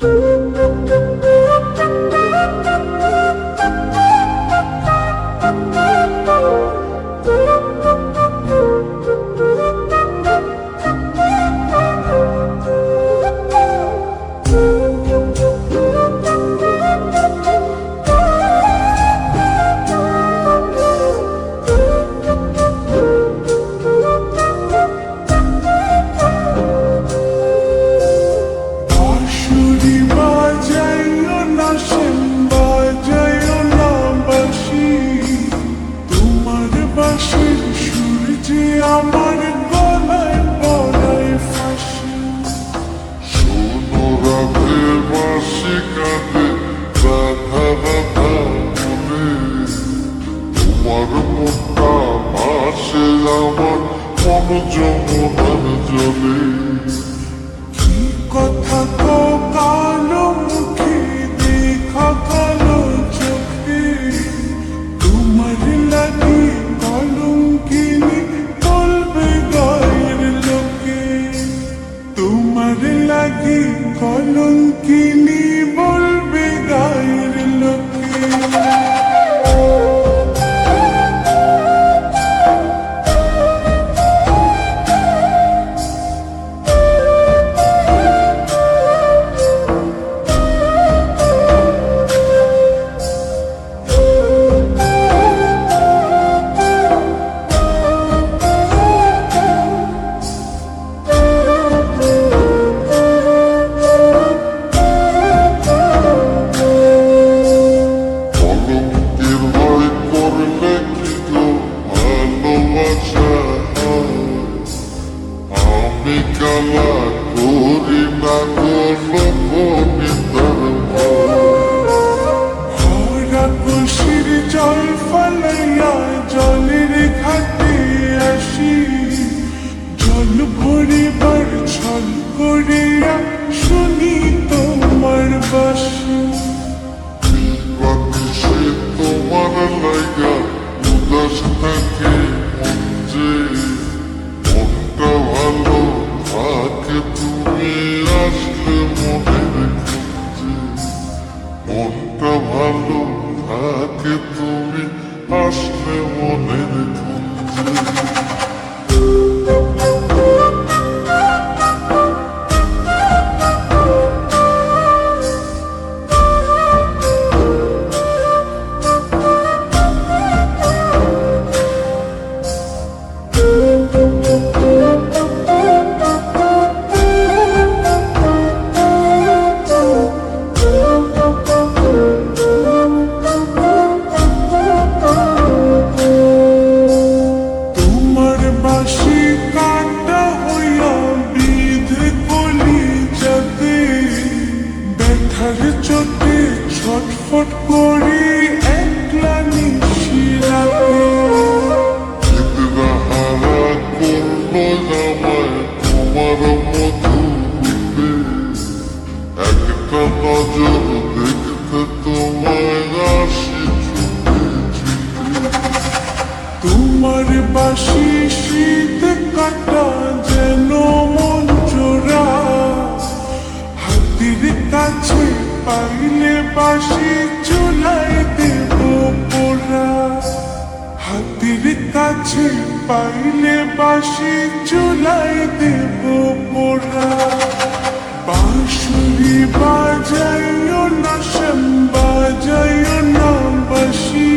বাঁশুরি ভাসে আমার মন যমুনার জলে। কি কথা কালো মুখে কালা করি না কোনো নিতার ভরা খুশির জল ফলাইয়া জলের ঘাটে আসি জল ভরিবার ছল করিয়া শুনি তোমার বাসি তোমার লাগা উদাস থাকে মনটা ভালো থাকে তুমি আসলে মনের ব্যথার চোটে ছটফট করি পাইলে বাসি চুলাই দেব পোড়া। হাতির কাছে পাইলে বাসি চুলাই দেব পোড়া। বাঁশুরি বাজাইও না, শ্যাম বাজাইও না বাসি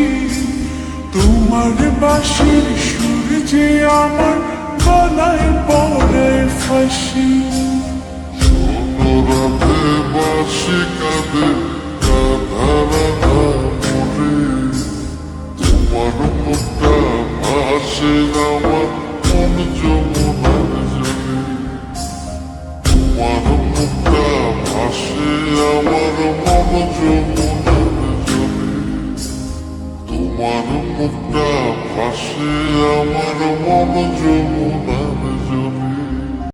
তোমার বাঁশির সুর যে আমার গলায় পড়ে ফাঁসি। বাসি mutlaka Karşıya varım olacağım